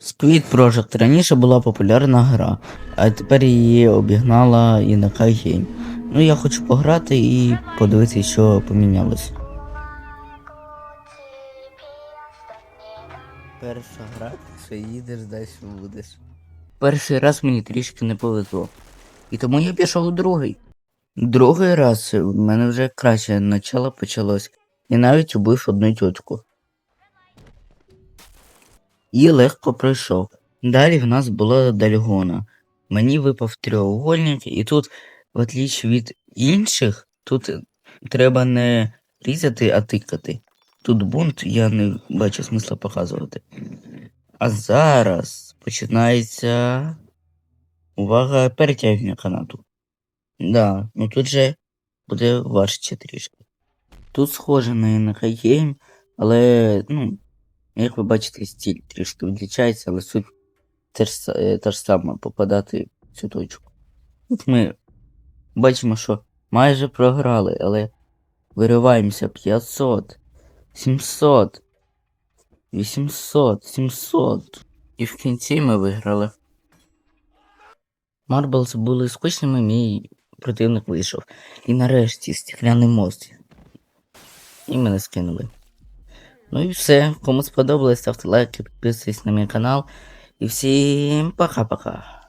Squid Project раніше була популярна гра, а тепер її обігнала і на Game. Ну я хочу пограти і подивитися, що помінялося. Перша гра, що їдеш, далі будеш. Перший раз мені трішки не повезло. І тому я пішов у другий. Другий раз в мене вже краще начало почалось. І навіть убив одну тітку. І легко пройшов. Далі в нас була дальгона. Мені випав треугольник, і тут, в отліч від інших, тут треба не різати, а тикати. Тут бунт, я не бачу смисла показувати. А зараз починається. Увага, перетягнення канату. Да, ну тут же буде важче трішки. Тут схоже на NHGame, але, ну, як ви бачите, стіль трішки відлічається, але суть теж, е, та ж сама попадати в цю точку. Тут ми бачимо, що майже програли, але вириваємося 500, 700, 800, 700. І в кінці ми виграли. Марблс були скучними, мій противник вийшов. І нарешті стікляний мост. І мене скинули. Ну і все. Кому сподобалось, ставте лайки, підписуйтесь на мій канал. І всім пока-пока.